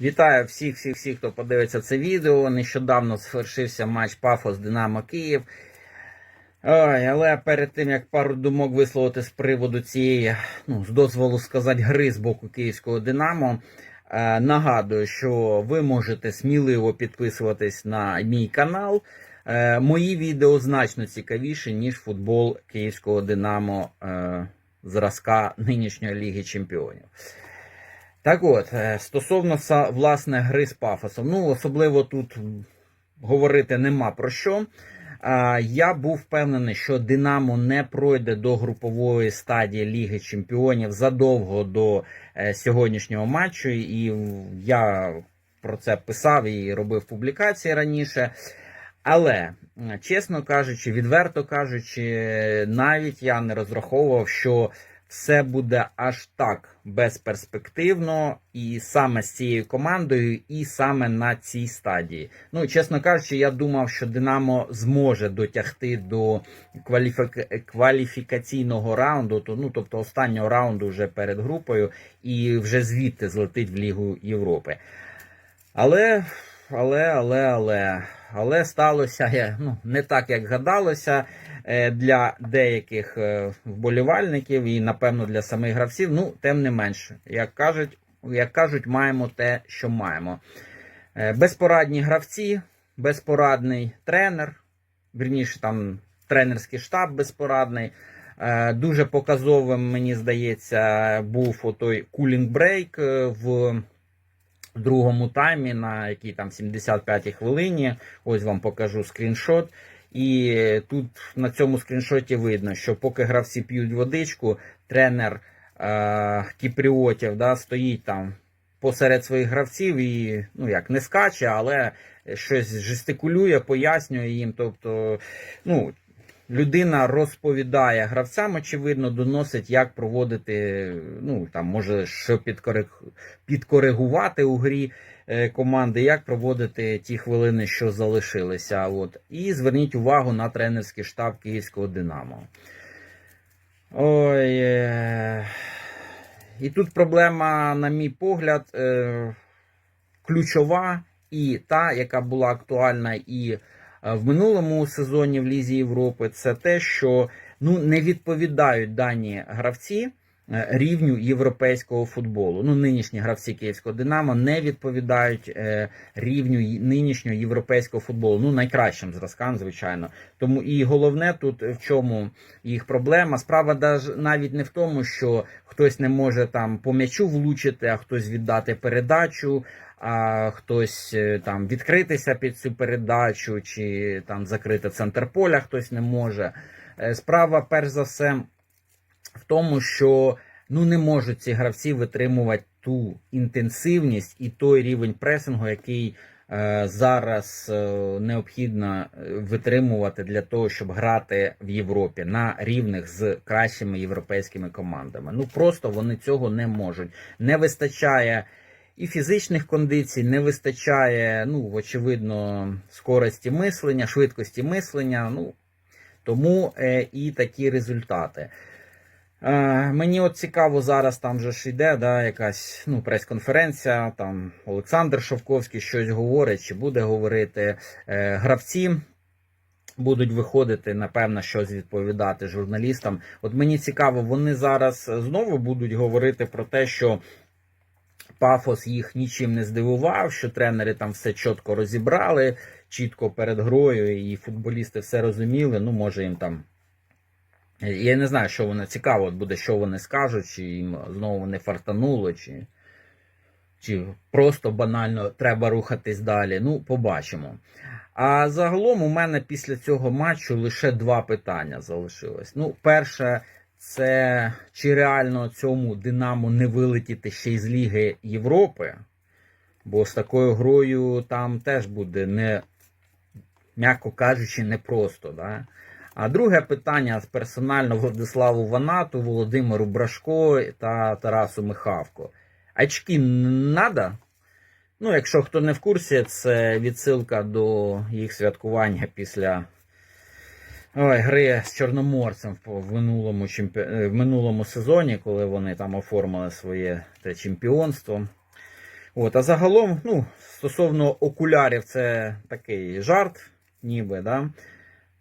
Вітаю всіх, всіх, всіх, хто подивиться це відео. Нещодавно звершився матч Пафос Динамо Київ. Ой, але перед тим як пару думок висловити з приводу цієї, ну, з дозволу сказати, гри з боку київського Динамо. е, Нагадую, що ви можете сміливо підписуватись на мій канал. Е, Мої відео значно цікавіші, ніж футбол київського Динамо е, зразка нинішньої Ліги Чемпіонів. Так от, е, стосовно власне гри з пафосом, ну особливо тут говорити нема про що. Я був впевнений, що Динамо не пройде до групової стадії Ліги Чемпіонів задовго до е, сьогоднішнього матчу, і я про це писав і робив публікації раніше. Але, чесно кажучи, відверто кажучи, навіть я не розраховував, що все буде аж так безперспективно, і саме з цією командою, і саме на цій стадії. Ну, чесно кажучи, я думав, що Динамо зможе дотягти до кваліфі... кваліфікаційного раунду, то, ну, тобто останнього раунду вже перед групою, і вже звідти злетить в Лігу Європи. Але, але, але, але, але сталося ну, не так, як гадалося е, для деяких е, вболівальників і, напевно, для самих гравців. Ну, тим не менше, як кажуть, як кажуть, маємо те, що маємо. Е, Безпорадні гравці, безпорадний тренер, вірніше, там тренерський штаб безпорадний. Дуже показовим, мені здається, був отой кулінг брейк в другому таймі, на якій там 75-й хвилині. Ось вам покажу скріншот. І тут на цьому скріншоті видно, що поки гравці п'ють водичку, тренер е, Кіпріотів да, стоїть там посеред своїх гравців і ну як не скаче, але щось жестикулює, пояснює їм. Тобто, ну, людина розповідає гравцям, очевидно, доносить, як проводити, ну там може що підкоригувати у грі е, команди, як проводити ті хвилини, що залишилися. От. І зверніть увагу на тренерський штаб Київського Динамо. Ой. Е... І тут проблема, на мій погляд, е... ключова і та, яка була актуальна і в минулому сезоні в Лізі Європи, це те, що ну, не відповідають дані гравці е, рівню європейського футболу. Ну, нинішні гравці Київського Динамо не відповідають е, рівню нинішнього європейського футболу. Ну, найкращим зразкам, звичайно. Тому і головне тут в чому їх проблема. Справа навіть не в тому, що хтось не може там по м'ячу влучити, а хтось віддати передачу. А хтось е, там відкритися під цю передачу, чи там закрити центр поля хтось не може. Е, Справа, перш за все, в тому, що ну не можуть ці гравці витримувати ту інтенсивність і той рівень пресингу, який е, зараз необхідно витримувати для того, щоб грати в Європі на рівних з кращими європейськими командами. Ну просто вони цього не можуть. Не вистачає і фізичних кондицій, не вистачає, ну, очевидно, скорості мислення, швидкості мислення. Ну, тому е, і такі результати. Е, мені от цікаво, зараз там же ж йде да, якась ну, прес-конференція, там Олександр Шовковський щось говорить, чи буде говорити. Е, гравці будуть виходити, напевно, щось відповідати журналістам. От мені цікаво, вони зараз знову будуть говорити про те, що Пафос їх нічим не здивував, що тренери там все чітко розібрали, чітко перед грою, і футболісти все розуміли. Ну, може їм там. Я не знаю, що вони цікаво буде, що вони скажуть, чи їм знову не фартануло, чи, чи просто банально треба рухатись далі. Ну, побачимо. А загалом у мене після цього матчу лише два питання залишилось. Ну, перше, це чи реально цьому Динамо не вилетіти ще й з Ліги Європи? Бо з такою грою там теж буде не, м'яко кажучи, непросто. Да? А друге питання персонально Владиславу Ванату, Володимиру Брашко та Тарасу Михавко. Очки надо? Ну, якщо хто не в курсі, це відсилка до їх святкування після ой, гри з Чорноморцем в минулому, чемпі... е, в минулому сезоні, коли вони там оформили своє те чемпіонство. От, а загалом, ну, стосовно окулярів, це такий жарт, ніби, да?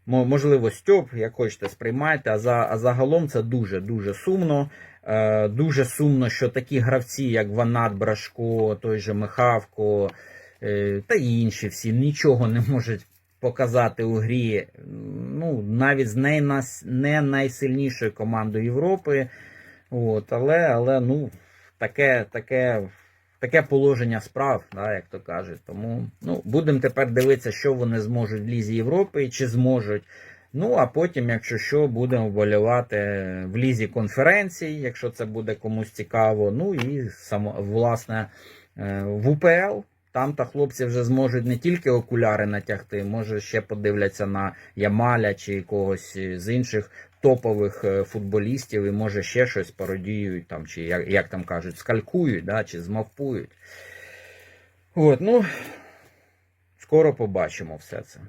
Можливо, Стьоп, як хочете, сприймайте, а, за, а загалом це дуже-дуже сумно. Е, дуже сумно, що такі гравці, як Ванат Брашко, той же Михавко е, та інші всі, нічого не можуть показати у грі. Ну, навіть з не, не найсильнішою командою Європи. От, але, але ну, таке, таке, таке положення справ, да, як то кажуть. Тому ну, будемо тепер дивитися, що вони зможуть в Лізі Європи, чи зможуть. Ну, а потім, якщо що, будемо вболівати в лізі конференцій, якщо це буде комусь цікаво. Ну і само, власне е, в УПЛ. Там та хлопці вже зможуть не тільки окуляри натягти, може ще подивляться на Ямаля чи когось з інших топових е, футболістів, і може ще щось пародіюють, там, чи як, як там кажуть, скалькують, да, чи змавпують. От, ну, скоро побачимо все це.